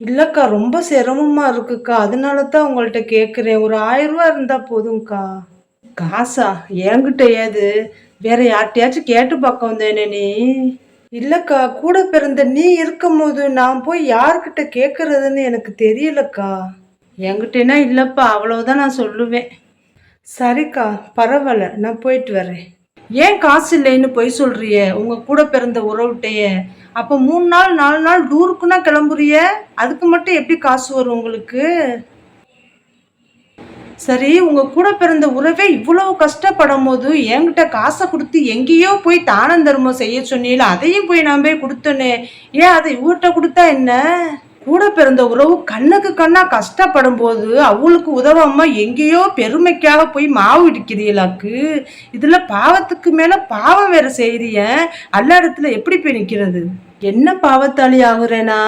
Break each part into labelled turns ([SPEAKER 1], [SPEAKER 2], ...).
[SPEAKER 1] இல்லக்கா ரொம்ப சிரமமா இருக்குக்கா. அதனால தான் உங்கள்ட்ட கேட்குறேன் ஒரு ஆயிரம் ரூபா இருந்தா போதும்க்கா. காசா? என்கிட்ட ஏது? வேற யார்கிட்டயாச்சும் கேட்டு பார்க்க வந்தேனே நீ. இல்லக்கா கூட பிறந்த நீ இருக்கும்போது நான் போய் யார்கிட்ட கேட்கறதுன்னு எனக்கு தெரியலக்கா. என்கிட்டனா இல்லப்பா அவ்வளவுதான் நான் சொல்லுவேன். சரிக்கா பரவாயில்ல நான் போயிட்டு வரேன் ஏன் காசு இல்லைன்னு பொய் சொல்றிய? உங்க கூட பிறந்த உறவுட்டைய அப்ப மூணு நாள் நாலு நாள் டூருக்குன்னா கிளம்புறிய? அதுக்கு மட்டும் எப்படி காசு வரும் உங்களுக்கு? சரி உங்க கூட பிறந்த உறவே இவ்வளவு கஷ்டப்படும் போது என்கிட்ட காசை கொடுத்து எங்கேயோ போய் தானம் தர்மம் செய்ய சொன்னீங்களா அதையும் போய் நான் போய் கொடுத்தனே. ஏன் அதை இவர்கிட்ட கொடுத்தா என்ன? கூட பிறந்த உறவு கண்ணுக்கு கண்ணா கஷ்டப்படும் போது அவளுக்கு உதவாம எங்கேயோ பெருமைக்காக போய் மாவு இடிக்கிறீங்களாக்கு இதுல பாவத்துக்கு மேல பாவம் வேற செய்யறிய அல்ல இடத்துல எப்படி போய் நிக்கிறது? என்ன பாவத்தாளி ஆகுறேனா?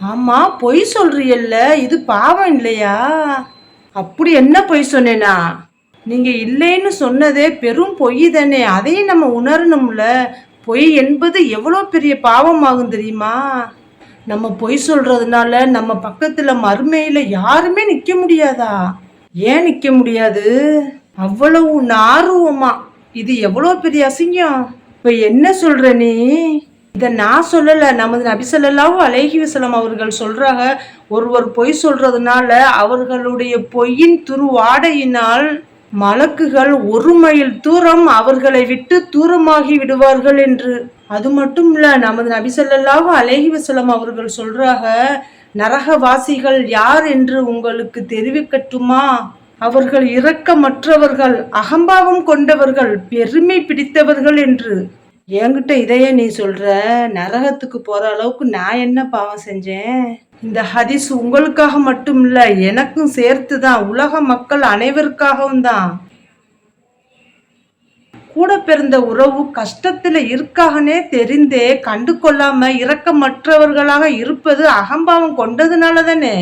[SPEAKER 1] ஆமா பொய் சொல்றியல்ல இது பாவம் இல்லையா? அப்படி என்ன பொய் சொன்னேனா? நீங்க இல்லைன்னு சொன்னதே பெரும் பொய் தானே. அதையும் நம்ம உணரணும்ல. பொய் என்பது எவ்வளோ பெரிய பாவமாகும் தெரியுமா? நம்ம பொய் சொல்றதுனால நம்ம பக்கத்துல மறுமையில யாருமே நிக்க முடியாதா? ஏன் நிக்க முடியாது? அவ்வளவு ஆர்வமா இது எவ்வளோ பெரிய அசிங்கம். இப்ப என்ன சொல்ற நீ? இதை நான் சொல்லல. நமது நபிசல்லாவும் அலேஹி வசலம் அவர்கள் சொல்றாங்க ஒருவர் பொய் சொல்றதுனால அவர்களுடைய பொய்யின் துருவாடையினால் மலக்குகள் ஒரு மைல் தூரம் அவர்களை விட்டு தூரமாகி விடுவார்கள் என்று. அது மட்டும் இல்ல நமது நபிசல்லாவும் அலேஹி வசலம் அவர்கள் சொல்றாக நரகவாசிகள் யார் என்று உங்களுக்கு தெரிவிக்கட்டுமா? அவர்கள் இரக்கமற்றவர்கள் அகம்பாவம் கொண்டவர்கள் பெருமை பிடித்தவர்கள் என்று. என்கிட்ட இதையே நீ சொல்ற நரகத்துக்கு போற அளவுக்கு நான் என்ன பாவம் செஞ்சேன்? இந்த ஹதீஸ் உங்களுக்காக மட்டும் இல்ல எனக்கும் சேர்த்து தான் உலக மக்கள் அனைவருக்காகவும் தான். கூட பிறந்த உறவு கஷ்டத்துல இருக்காகனே தெரிந்தே கண்டு கொள்ளாம இரக்கமற்றவர்களாக இருப்பது அகம்பாவம் கொண்டதுனால தானே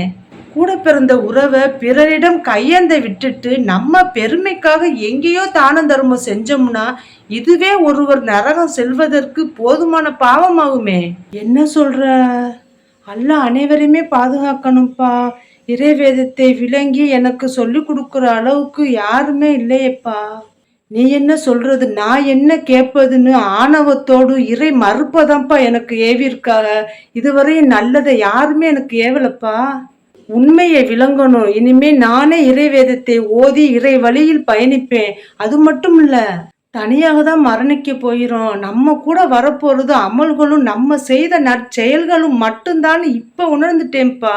[SPEAKER 1] கூட பிறந்த உறவை பிறரிடம் கையேந்த விட்டுட்டு நம்ம பெருமைக்காக எங்கேயோ தானம் தர்மம் செஞ்சோம்னா இதுவே ஒருவர் நரகம் செல்வதற்கு போதுமான பாவமாகுமே. என்ன சொல்ற? அல்ல அனைவரையுமே பாதுகாக்கணும்ப்பா இறைவேதத்தை விளங்கி எனக்கு சொல்லி கொடுக்குற அளவுக்கு யாருமே இல்லையேப்பா. நீ என்ன சொல்றது? நான் என்ன கேட்பதுன்னு ஆணவத்தோடு இறை மறுப்பதான்ப்பா எனக்கு ஏவியிருக்காங்க இதுவரையும் நல்லதை யாருமே எனக்கு ஏவலப்பா. உண்மையை விளங்கணும். இனிமே நானே இறை வேதத்தை ஓதி இறை வழியில் பயணிப்பேன். அது மட்டும் இல்ல தனியாக தான் மரணிக்க போயிடும் நம்ம கூட வரப்போறது அமல்களும் நம்ம செய்த நற்செயல்களும் மட்டும்தான் இப்ப உணர்ந்துட்டேன்ப்பா.